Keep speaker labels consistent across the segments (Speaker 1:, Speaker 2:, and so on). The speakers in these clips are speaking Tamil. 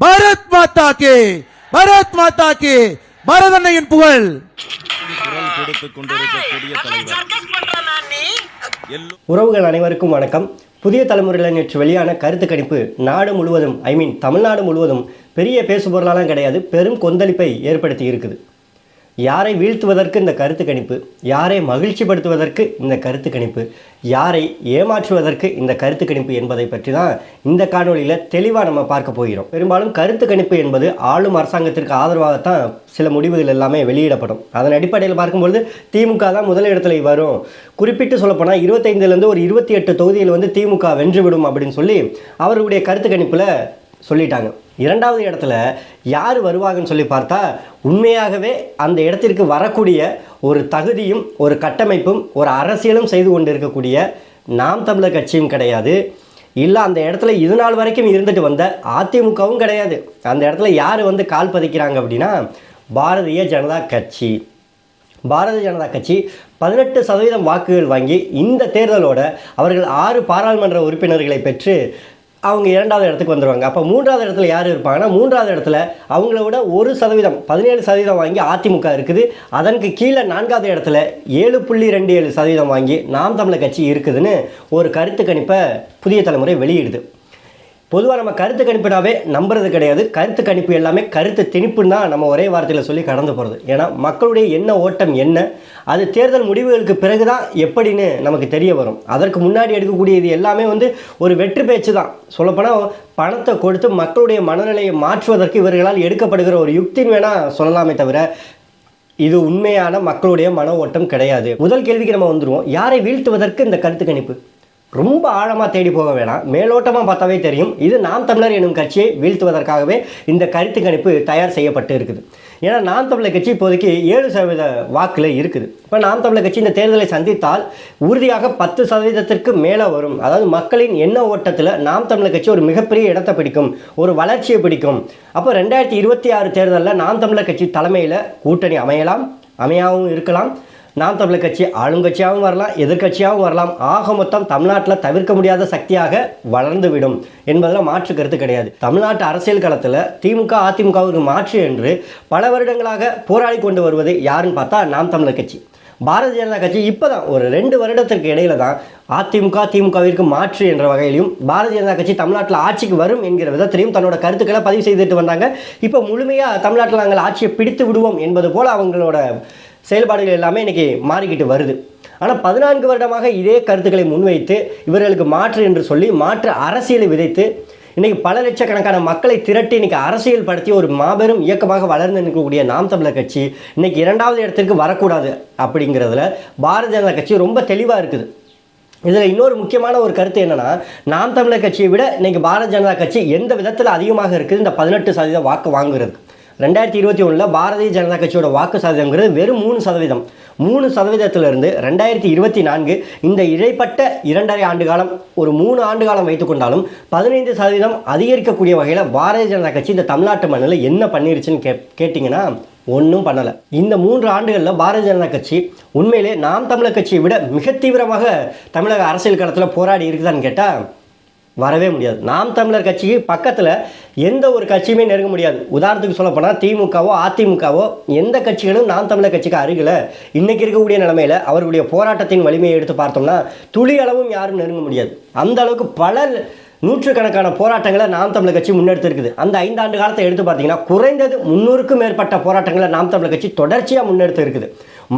Speaker 1: பாரத் மாதா கே பாரத் மாதா கே பாரதன்னையின் புகழ்.
Speaker 2: உறவுகள் அனைவருக்கும் வணக்கம். புதிய தலைமுறையில் நேற்று வெளியான கருத்து கணிப்பு நாடு முழுவதும் ஐ மீன் தமிழ்நாடு முழுவதும் பெரிய பேசுபொருளாலாம் கிடையாது பெரும் கொந்தளிப்பை ஏற்படுத்தி இருக்குது. யாரை வீழ்த்துவதற்கு இந்த கருத்து கணிப்பு? யாரை மகிழ்ச்சிப்படுத்துவதற்கு இந்த கருத்து கணிப்பு? யாரை ஏமாற்றுவதற்கு இந்த கருத்து கணிப்பு என்பதை பற்றி தான் இந்த காணொளியில் தெளிவாக நம்ம பார்க்க போகிறோம். பெரும்பாலும் கருத்து கணிப்பு என்பது ஆளும் அரசாங்கத்திற்கு ஆதரவாகத்தான் சில முடிவுகள் எல்லாமே வெளியிடப்படும். அதன் அடிப்படையில் பார்க்கும்பொழுது திமுக தான் முதலிடத்தில் வரும். குறிப்பிட்டு சொல்லப்போனால் இருபத்தைந்துலேருந்து ஒரு இருபத்தி எட்டு தொகுதியில் வந்து திமுக வென்றுவிடும் அப்படின்னு சொல்லி அவர்களுடைய கருத்து கணிப்பில் சொல்லிட்டாங்க. இரண்டாவது இடத்துல யார் வருவாங்கன்னு சொல்லி பார்த்தா உண்மையாகவே அந்த இடத்திற்கு வரக்கூடிய ஒரு தகுதியும் ஒரு கட்டமைப்பும் ஒரு அரசியலும் செய்து கொண்டு இருக்கக்கூடிய நாம் தமிழர் கட்சியும் கிடையாது. இல்லை அந்த இடத்துல இது நாள் வரைக்கும் இருந்துட்டு வந்த அதிமுகவும் கிடையாது. அந்த இடத்துல யார் வந்து கால் பதிக்கிறாங்க அப்படின்னா பாரதிய ஜனதா கட்சி. பாரதிய ஜனதா கட்சி பதினெட்டு சதவீதம் வாக்குகள் வாங்கி இந்த தேர்தலோட அவர்கள் ஆறு பாராளுமன்ற உறுப்பினர்களை பெற்று அவங்க இரண்டாவது இடத்துக்கு வந்துடுவாங்க அப்போ மூன்றாவது இடத்துல யார் இருப்பாங்கன்னா மூன்றாவது இடத்துல அவங்கள விட ஒரு சதவீதம் பதினேழு சதவீதம் வாங்கி அதிமுக இருக்குது. அதற்கு கீழே நான்காவது இடத்துல ஏழு புள்ளி ரெண்டு ஏழு சதவீதம் வாங்கி நாம் தமிழர் கட்சி இருக்குதுன்னு ஒரு கருத்து கணிப்பை புதிய தலைமுறை வெளியிடுது. பொதுவாக நம்ம கருத்து கணிப்பினாவே நம்புறது கிடையாது. கருத்து கணிப்பு எல்லாமே கருத்து திணிப்புன்னு தான் நம்ம ஒரே வார்த்தையில் சொல்லி கடந்து போகிறது ஏன்னா மக்களுடைய எண்ண ஓட்டம் என்ன அது தேர்தல் முடிவுகளுக்கு பிறகு தான் எப்படின்னு நமக்கு தெரிய வரும். அதற்கு முன்னாடி எடுக்கக்கூடிய இது எல்லாமே வந்து ஒரு வெற்றி பேச்சு தான். சொல்லப்போனால் பணத்தை கொடுத்து மக்களுடைய மனநிலையை மாற்றுவதற்கு இவர்களால் எடுக்கப்படுகிற ஒரு யுக்தின்னு வேணால் சொல்லலாமே தவிர இது உண்மையான மக்களுடைய மன ஓட்டம் கிடையாது. முதல் கேள்விக்கு நம்ம வந்துருவோம். யாரை வீழ்த்துவதற்கு இந்த கருத்து கணிப்பு? ரொம்ப ஆழமாக தேடி போக வேணாம். மேலோட்டமாக பார்த்தாவே தெரியும். இது நாம் தமிழர் எனும் கட்சியை வீழ்த்துவதற்காகவே இந்த கருத்து கணிப்பு தயார் செய்யப்பட்டு இருக்குது. ஏன்னா நாம் தமிழர் கட்சி இப்போதைக்கு ஏழு சதவீத வாக்கில் இருக்குது. இப்போ நாம் தமிழர் கட்சி இந்த தேர்தலை சந்தித்தால் உறுதியாக பத்து சதவீதத்திற்கு மேலே வரும். அதாவது மக்களின் எண்ண ஓட்டத்தில் நாம் தமிழர் கட்சி ஒரு மிகப்பெரிய இடத்தை பிடிக்கும் ஒரு வளர்ச்சியை பிடிக்கும். அப்போ ரெண்டாயிரத்தி இருபத்தி ஆறு தேர்தலில் நாம் தமிழர் கட்சி தலைமையில் கூட்டணி அமையலாம் அமையாகவும் இருக்கலாம். நாம் தமிழர் கட்சி ஆளுங்கட்சியாகவும் வரலாம் எதிர்க்கட்சியாகவும் வரலாம். ஆக மொத்தம் தமிழ்நாட்டில் தவிர்க்க முடியாத சக்தியாக வளர்ந்துவிடும் என்பதில் மாற்று கருத்து கிடையாது. தமிழ்நாட்டு அரசியல் களத்தில் திமுக அதிமுகவுக்கு மாற்று என்று பல வருடங்களாக போராடி கொண்டு வருவது யாருன்னு பார்த்தா நாம் தமிழர் கட்சி. பாரதிய ஜனதா கட்சி இப்போ தான் ஒரு ரெண்டு வருடத்திற்கு இடையில தான் அதிமுக திமுகவிற்கு மாற்று என்ற வகையிலும் பாரதிய ஜனதா கட்சி தமிழ்நாட்டில் ஆட்சிக்கு வரும் என்கிற விதத்திலையும் தன்னோட கருத்துக்களை பதிவு செய்துட்டு வந்தாங்க. இப்போ முழுமையாக தமிழ்நாட்டில் நாங்கள் ஆட்சியை பிடித்து விடுவோம் என்பது போல் அவங்களோட செயல்பாடுகள் எல்லாமே இன்றைக்கி மாறிக்கிட்டு வருது. ஆனால் பதினான்கு வருடமாக இதே கருத்துக்களை முன்வைத்து இவர்களுக்கு மாற்று என்று சொல்லி மாற்று அரசியலை விதைத்து இன்னைக்கு பல லட்சக்கணக்கான மக்களை திரட்டி இன்றைக்கி அரசியல் படுத்தி ஒரு மாபெரும் இயக்கமாக வளர்ந்து நிற்கக்கூடிய நாம் தமிழர் கட்சி இன்றைக்கி இரண்டாவது இடத்திற்கு வரக்கூடாது அப்படிங்கிறதுல பாரதிய ஜனதா கட்சி ரொம்ப தெளிவாக இருக்குது. இதில் இன்னொரு முக்கியமான ஒரு கருத்து என்னென்னா நாம் தமிழர் கட்சியை விட இன்றைக்கி பாரதிய ஜனதா கட்சி எந்த விதத்தில் அதிகமாக இருக்குது இந்த பதினெட்டு சதவீத வாக்கு வாங்குறதுக்கு. ரெண்டாயிரத்தி இருபத்தி ஒன்றில் பாரதிய ஜனதா கட்சியோட வாக்கு சதவீதங்கிறது வெறும் மூணு சதவீதம். மூணு சதவீதத்திலிருந்து ரெண்டாயிரத்தி இருபத்தி நான்கு இந்த இடைப்பட்ட இரண்டரை ஆண்டு காலம் ஒரு மூணு ஆண்டு காலம் வைத்துக்கொண்டாலும் பதினைந்து சதவீதம் அதிகரிக்கக்கூடிய வகையில் பாரதிய ஜனதா கட்சி இந்த தமிழ்நாட்டு மண்ணில் என்ன பண்ணிருச்சுன்னு கே கேட்டிங்கன்னா ஒன்றும் பண்ணலை. இந்த மூன்று ஆண்டுகளில் பாரதிய ஜனதா கட்சி உண்மையிலே நாம் தமிழர் கட்சியை விட மிக தீவிரமாக தமிழக அரசியல் களத்தில் போராடி இருக்குதான்னு கேட்டால் வரவே முடியாது. நாம் தமிழர் கட்சிக்கு பக்கத்தில் எந்த ஒரு கட்சியுமே நெருங்க முடியாது. உதாரணத்துக்கு சொல்லப்போனால் திமுகவோ அதிமுகவோ எந்த கட்சிகளும் நாம் தமிழர் கட்சிக்கு அருகில் இன்றைக்கி இருக்கக்கூடிய நிலமையில் அவர்களுடைய போராட்டத்தின் வலிமையை எடுத்து பார்த்தோம்னா துளி அளவும் யாரும் நெருங்க முடியாது. அந்த அளவுக்கு பல நூற்றுக்கணக்கான போராட்டங்களை நாம் தமிழர் கட்சி முன்னெடுத்திருக்குது. அந்த ஐந்தாண்டு காலத்தை எடுத்து பார்த்தீங்கன்னா குறைந்தது முன்னூறுக்கும் மேற்பட்ட போராட்டங்களை நாம் தமிழர் கட்சி தொடர்ச்சியாக முன்னெடுத்து இருக்குது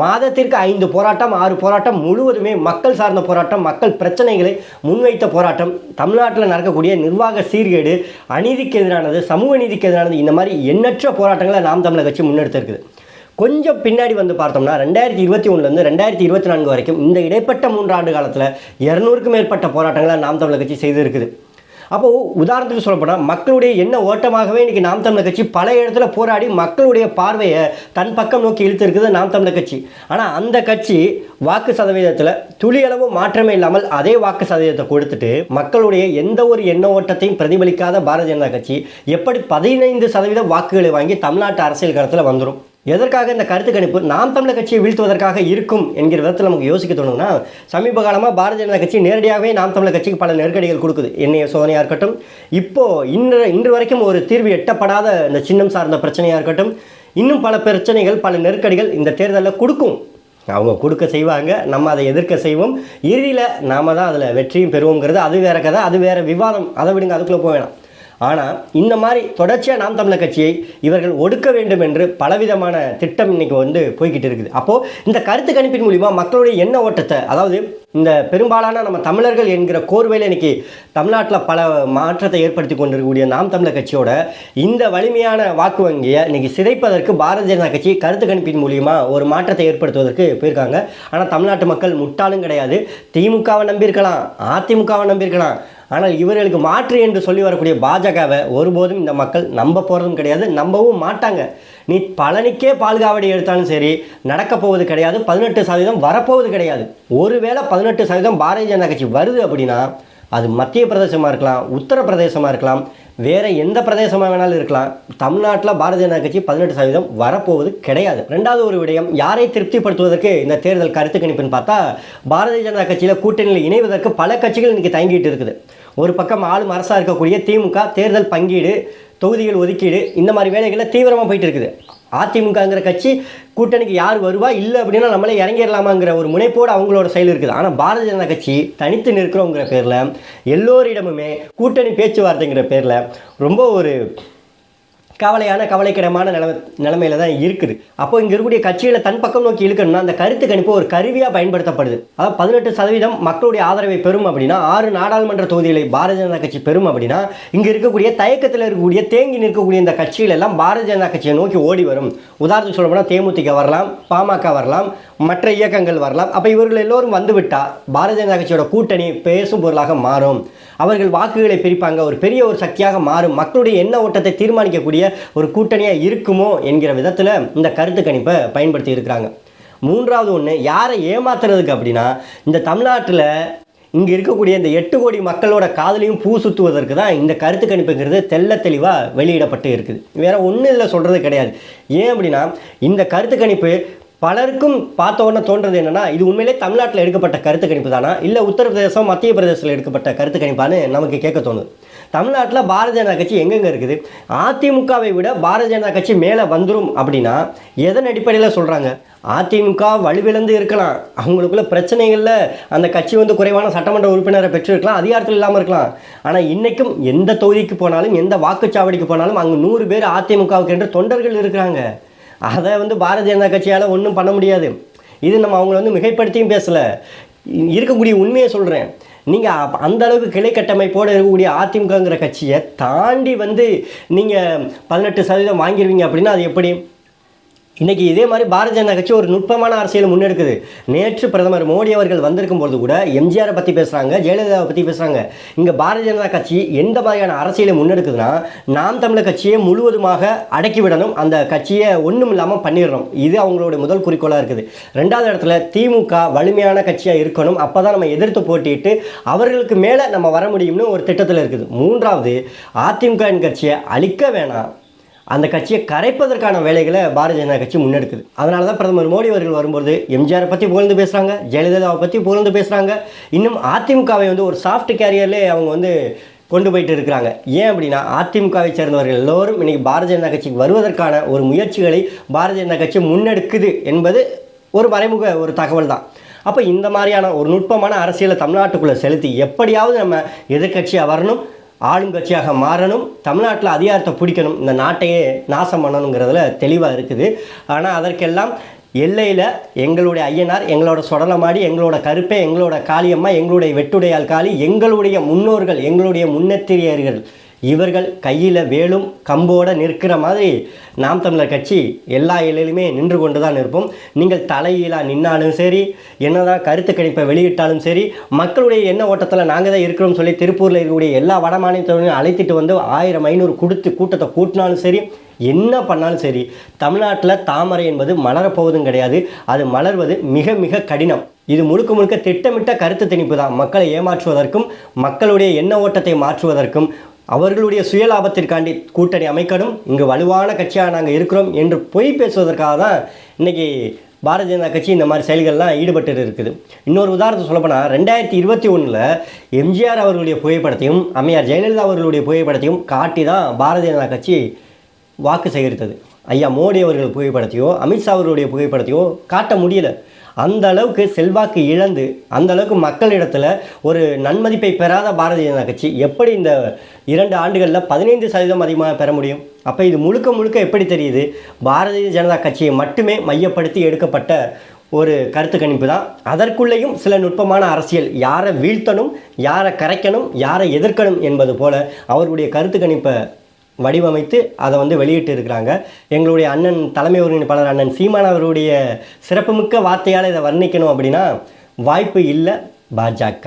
Speaker 2: மாதத்திற்கு ஐந்து போராட்டம் ஆறு போராட்டம் முழுவதுமே மக்கள் சார்ந்த போராட்டம் மக்கள் பிரச்சனைகளை முன்வைத்த போராட்டம் தமிழ்நாட்டில் நடக்கக்கூடிய நிர்வாக சீர்கேடு அநீதிக்கு எதிரானது சமூக நீதிக்கு எதிரானது இந்த மாதிரி எண்ணற்ற போராட்டங்களை நாம் தமிழர் கட்சி முன்னெடுத்திருக்குது. கொஞ்சம் பின்னாடி வந்து பார்த்தோம்னா ரெண்டாயிரத்தி இருபத்தி ஒன்றுலேருந்து ரெண்டாயிரத்தி இருபத்தி நான்கு வரைக்கும் இந்த இடைப்பட்ட மூன்று ஆண்டு காலத்தில் இரநூறுக்கும் மேற்பட்ட போராட்டங்களை நாம் தமிழர் கட்சி செய்திருக்குது. அப்போது உதாரணத்துக்கு சொல்லப்போனால் மக்களுடைய எண்ண ஓட்டமாகவே இன்றைக்கி நாம் தமிழர் கட்சி பல இடத்துல போராடி மக்களுடைய பார்வையை தன் பக்கம் நோக்கி இழுத்திருக்குது நாம் தமிழர் கட்சி. ஆனால் அந்த கட்சி வாக்கு சதவீதத்தில் துளியளவு மாற்றமே இல்லாமல் அதே வாக்கு சதவீதத்தை கொடுத்துட்டு மக்களுடைய எந்த ஒரு எண்ண ஓட்டத்தையும் பிரதிபலிக்காத பாரதிய ஜனதா கட்சி எப்படி பதினைந்து சதவீத வாக்குகளை வாங்கி தமிழ்நாட்டு அரசியல் களத்தில் வந்துடும் எதற்காக இந்த கருத்து கணிப்பு நாம் தமிழர் கட்சியை வீழ்த்துவதற்காக இருக்கும் என்கிற விதத்தில் நமக்கு யோசிக்க தோணுங்கன்னா சமீப காலமாக பாரதிய ஜனதா கட்சி நேரடியாகவே நாம் தமிழர் கட்சிக்கு பல நெருக்கடிகள் கொடுக்குது. எண்ணெய சோதனையாக இருக்கட்டும் இப்போது இன்று இன்று வரைக்கும் ஒரு தீர்வு எட்டப்படாத இந்த சின்னம் சார்ந்த பிரச்சனையாக இருக்கட்டும் இன்னும் பல பிரச்சனைகள் பல நெருக்கடிகள் இந்த தேர்தலில் கொடுக்கும். அவங்க கொடுக்க செய்வாங்க நம்ம அதை எதிர்க்க செய்வோம். இறுதியில் நாம தான் அதில் வெற்றியும் பெறுவோங்கிறது அது வேற கதை அது வேறு விவாதம். அதை விடுங்க அதுக்குள்ளே போக வேணாம். ஆனால் இந்த மாதிரி தொடர்ச்சியாக நாம் தமிழர் கட்சியை இவர்கள் ஒடுக்க வேண்டும் என்று பலவிதமான திட்டம் இன்னைக்கு வந்து போய்கிட்டு இருக்குது. அப்போது இந்த கருத்து கணிப்பின் மூலிமா மக்களுடைய எண்ண ஓட்டத்தை அதாவது இந்த பெரும்பாலான நம்ம தமிழர்கள் என்கிற கோர்வையில் இன்னைக்கு தமிழ்நாட்டில் பல மாற்றத்தை ஏற்படுத்தி கொண்டிருக்கக்கூடிய நாம் தமிழர் கட்சியோட இந்த வலிமையான வாக்கு வங்கியை இன்னைக்கு சிதைப்பதற்கு பாரதிய ஜனதா கட்சி கருத்து கணிப்பின் மூலிமா ஒரு மாற்றத்தை ஏற்படுத்துவதற்கு போயிருக்காங்க. ஆனால் தமிழ்நாட்டு மக்கள் முட்டாளும் கிடையாது. திமுகவை நம்பியிருக்கலாம் அதிமுகவை நம்பியிருக்கலாம். ஆனால் இவர்களுக்கு மாற்று என்று சொல்லி வரக்கூடிய பாஜகவை ஒருபோதும் இந்த மக்கள் நம்ப போகிறதும் கிடையாது நம்பவும் மாட்டாங்க. நீ பழனிக்கே பால்காவடி எடுத்தாலும் சரி நடக்க போவது கிடையாது பதினெட்டு சதவீதம் வரப்போவது கிடையாது. ஒருவேளை பதினெட்டு சதவீதம் பாரதிய ஜனதா கட்சி வருது அப்படின்னா அது மத்திய பிரதேசமாக இருக்கலாம் உத்தரப்பிரதேசமாக இருக்கலாம் வேறு எந்த பிரதேசமாக வேணாலும் இருக்கலாம். தமிழ்நாட்டில் பாரதிய ஜனதா கட்சி பதினெட்டு சதவீதம் வரப்போவது கிடையாது. ரெண்டாவது ஒரு விடயம் யாரை திருப்திப்படுத்துவதற்கு இந்த தேர்தல் கருத்து கணிப்புன்னு பார்த்தா பாரதிய ஜனதா கட்சியில் கூட்டணியில் இணைவதற்கு பல கட்சிகள் இன்றைக்கி தங்கிட்டு இருக்குது. ஒரு பக்கம் ஆளும் அரசாக இருக்கக்கூடிய திமுக தேர்தல் பங்கீடு தொகுதிகள் ஒதுக்கீடு இந்த மாதிரி வேலைகளில் தீவிரமாக போயிட்டு இருக்குது. அதிமுகங்கிற கட்சி கூட்டணிக்கு யார் வருவா இல்லை அப்படின்னா நம்மளே இறங்கிடலாமாங்கிற ஒரு முனைப்போடு அவங்களோட செயல் இருக்குது. ஆனால் பாரதிய ஜனதா கட்சி தனித்து நிற்கிறோங்கிற பேரில் எல்லோரிடமுமே கூட்டணி பேச்சுவார்த்தைங்கிற பேரில் ரொம்ப ஒரு கவலையான கவலைக்கிடமான நிலைமை நிலைமையில தான் இருக்குது. அப்போ இங்கே இருக்கக்கூடிய கட்சிகளை தன் பக்கம் நோக்கி இழுக்கணும்னா அந்த கருத்து கணிப்பு ஒரு கருவியாக பயன்படுத்தப்படுது. அதாவது பதினெட்டு சதவீதம் மக்களுடைய ஆதரவை பெறும் அப்படின்னா ஆறு நாடாளுமன்ற தொகுதிகளை பாரதிய ஜனதா கட்சி பெறும் அப்படின்னா இங்கே இருக்கக்கூடிய தயக்கத்தில் இருக்கக்கூடிய தேங்கி நிற்கக்கூடிய இந்த கட்சிகள் எல்லாம் பாரதிய ஜனதா கட்சியை நோக்கி ஓடி வரும். உதாரணத்துக்கு சொல்ல போனால் தேமுதிக வரலாம் பாமக வரலாம் மற்ற இயக்கங்கள் வரலாம். அப்போ இவர்கள் எல்லோரும் வந்துவிட்டால் பாரதிய ஜனதா கட்சியோட கூட்டணி பேசும் பொருளாக மாறும். அவர்கள் வாக்குகளை பிரிப்பாங்க ஒரு பெரிய ஒரு சக்தியாக மாறும். மக்களுடைய எண்ண ஓட்டத்தை தீர்மானிக்கக்கூடிய ஒரு கூட்டணியாக இருக்குமோ என்கிற விதத்தில் இந்த கருத்து கணிப்பை பயன்படுத்தி இருக்கிறாங்க. மூன்றாவது ஒன்று யாரை ஏமாத்துறதுக்கு அப்படின்னா இந்த தமிழ்நாட்டில் இங்கே இருக்கக்கூடிய இந்த எட்டு கோடி மக்களோட காதலையும் பூ சுற்றுவதற்கு தான் இந்த கருத்து கணிப்புங்கிறது தெல்ல தெளிவாக வெளியிடப்பட்டு இருக்குது. வேற ஒன்றும் இல்லை சொல்கிறது கிடையாது. ஏன் அப்படின்னா இந்த கருத்து கணிப்பு பலருக்கும் பார்த்த உடனே தோன்றது என்னன்னா இது உண்மையிலே தமிழ்நாட்டில் எடுக்கப்பட்ட கருத்து கணிப்பு தானா? இல்லை உத்தரப்பிரதேசம் மத்திய பிரதேசத்தில் எடுக்கப்பட்ட கருத்து கணிப்பான்னு நமக்கு கேட்க தோணுது. தமிழ்நாட்டில் பாரதிய ஜனதா கட்சி எங்கெங்கே இருக்குது? அதிமுகவை விட பாரதிய ஜனதா கட்சி மேலே வந்துடும் அப்படின்னா எதன் அடிப்படையில் சொல்கிறாங்க அதிமுக வலுவிழந்து இருக்கலாம். அவங்களுக்குள்ள பிரச்சனைகளில் அந்த கட்சி வந்து குறைவான சட்டமன்ற உறுப்பினரை பெற்றிருக்கலாம். அதிகாரத்தில் இல்லாமல் இருக்கலாம். ஆனால் இன்றைக்கும் எந்த தொகுதிக்கு போனாலும் எந்த வாக்குச்சாவடிக்கு போனாலும் அங்கே நூறு பேர் அதிமுகவுக்கு என்று தொண்டர்கள் இருக்கிறாங்க. அதை வந்து பாரதிய ஜனதா கட்சியால் ஒன்றும் பண்ண முடியாது. இது நம்ம அவங்கள வந்து மிகைப்படுத்தியும் பேசலை. இருக்கக்கூடிய உண்மையை சொல்கிறேன் நீங்கள் அந்த அளவுக்கு கிளை கட்டமைப்போடு இருக்கக்கூடிய அதிமுகங்கிற கட்சியை தாண்டி வந்து நீங்கள் பதினெட்டு சதவீதம் வாங்கிடுவீங்க அப்படின்னா அது எப்படி? இன்றைக்கி இதே மாதிரி பாரதிய ஜனதா கட்சி ஒரு நுட்பமான அரசியலை முன்னெடுக்குது. நேற்று பிரதமர் மோடி அவர்கள் வந்திருக்கும் பொழுது கூட எம்ஜிஆரை பற்றி பேசுகிறாங்க ஜெயலலிதாவை பற்றி பேசுகிறாங்க இங்கே பாரதிய ஜனதா கட்சி எந்த மாதிரியான அரசியலை முன்னெடுக்குதுன்னா நாம் தமிழர் கட்சியை முழுவதுமாக அடக்கிவிடணும் அந்த கட்சியை ஒன்றும் இல்லாமல் பண்ணிடணும். இது அவங்களோட முதல் குறிக்கோளாக இருக்குது. ரெண்டாவது இடத்துல திமுக வலிமையான கட்சியாக இருக்கணும். அப்போ தான் நம்ம எதிர்த்து போட்டிட்டு அவர்களுக்கு மேலே நம்ம வர முடியும்னு ஒரு திட்டத்தில் இருக்குது. மூன்றாவது அதிமுக கட்சியை அழிக்க வேணாம். அந்த கட்சியை கரைப்பதற்கான வேலைகளை பாரதிய ஜனதா கட்சி முன்னெடுக்குது. அதனால தான் பிரதமர் மோடி அவர்கள் வரும்போது எம்ஜிஆரை பற்றி புகழ்ந்து பேசுகிறாங்க ஜெயலலிதாவை பற்றி புகழ்ந்து பேசுகிறாங்க இன்னும் அதிமுகவை வந்து ஒரு சாஃப்ட் கேரியர்லேயே அவங்க வந்து கொண்டு போயிட்டு இருக்கிறாங்க. ஏன் அப்படின்னா அதிமுகவை சேர்ந்தவர்கள் எல்லோரும் இன்றைக்கி பாரதிய ஜனதா கட்சிக்கு வருவதற்கான ஒரு முயற்சிகளை பாரதிய ஜனதா கட்சி முன்னெடுக்குது என்பது ஒரு மறைமுக ஒரு தகவல் தான். அப்போ இந்த மாதிரியான ஒரு நுட்பமான அரசியலை தமிழ்நாட்டுக்குள்ளே செலுத்தி எப்படியாவது நம்ம எதிர்கட்சியாக வரணும். ஆளுங்கட்சியாக மாறணும் தமிழ்நாட்டில் அதிகாரத்தை பிடிக்கணும். இந்த நாட்டையே நாசம் பண்ணணுங்கிறதுல தெளிவாக இருக்குது. ஆனால் அதற்கெல்லாம் எல்லையில் எங்களுடைய ஐயனார் எங்களோட சொடலமாடி எங்களோட கருப்பை எங்களோட காளியம்மா எங்களுடைய வெட்டுடையால் காளி எங்களுடைய முன்னோர்கள் எங்களுடைய முன்னெத்திரியர்கள் இவர்கள் கையில் வேலும் கம்போட நிற்கிற மாதிரி நாம் தமிழர் கட்சி எல்லா இலையிலுமே நின்று கொண்டு தான் இருப்போம் நீங்கள் தலையீழாக நின்னாலும் சரி என்னதான் கருத்து கணிப்பை வெளியிட்டாலும் சரி மக்களுடைய எண்ண ஓட்டத்தில் நாங்கள் தான் இருக்கிறோம் சொல்லி திருப்பூரில் இருக்கக்கூடிய எல்லா வட மாநிலத்தவரையும் அழைத்துட்டு வந்து ஆயிரம் ஐநூறு கொடுத்து கூட்டத்தை கூட்டினாலும் சரி என்ன பண்ணாலும் சரி தமிழ்நாட்டில் தாமரை என்பது மலரப்போவதும் கிடையாது. அது மலர்வது மிக மிக கடினம். இது முழுக்க முழுக்க திட்டமிட்ட கருத்து திணிப்பு தான் மக்களை ஏமாற்றுவதற்கும் மக்களுடைய எண்ண ஓட்டத்தை மாற்றுவதற்கும் அவர்களுடைய சுயலாபத்திற்காண்டி கூட்டணி அமைக்கணும். இங்கு வலுவான கட்சியாக நாங்கள் இருக்கிறோம் என்று பொய் பேசுவதற்காக தான் இன்னைக்கு பாரதிய ஜனதா கட்சி இந்த மாதிரி செயல்கள்லாம் ஈடுபட்டு இருக்குது. இன்னொரு உதாரணத்தை சொல்லப்போனால் ரெண்டாயிரத்தி இருபத்தி ஒன்றில் எம்ஜிஆர் அவர்களுடைய புகைப்படத்தையும் அம்மையார் ஜெயலலிதா அவர்களுடைய புகைப்படத்தையும் காட்டி தான் பாரதிய ஜனதா கட்சி வாக்கு சேகரித்தது. ஐயா மோடி அவர்கள் புகைப்படத்தையோ அமித்ஷா அவர்களுடைய புகைப்படத்தையோ காட்ட முடியல. அந்த அளவுக்கு செல்வாக்கு இழந்து அந்த அளவுக்கு மக்களிடத்தில் ஒரு நன்மதிப்பை பெறாத பாரதிய ஜனதா கட்சி எப்படி இந்த இரண்டு ஆண்டுகளில் பதினைந்து சதவீதம் அதிகமாக பெற முடியும்? அப்போ இது முழுக்க முழுக்க எப்படி தெரியுது? பாரதிய ஜனதா கட்சியை மட்டுமே மையப்படுத்தி எடுக்கப்பட்ட ஒரு கருத்து கணிப்பு தான். அதற்குள்ளேயும் சில நுட்பமான அரசியல் யாரை வீழ்த்தணும் யாரை கரைக்கணும் யாரை எதிர்க்கணும் என்பது போல அவருடைய கருத்து கணிப்பை வடிவமைத்து அதை வந்து வெளியிட்டு இருக்கிறாங்க எங்களுடைய அண்ணன் தலைமை ஒருங்கிணைப்பாளர் அண்ணன் சீமான் அவருடைய சிறப்புமிக்க வார்த்தையால் இதை வர்ணிக்கணும் அப்படின்னா வாய்ப்பு இல்லை பாஜக.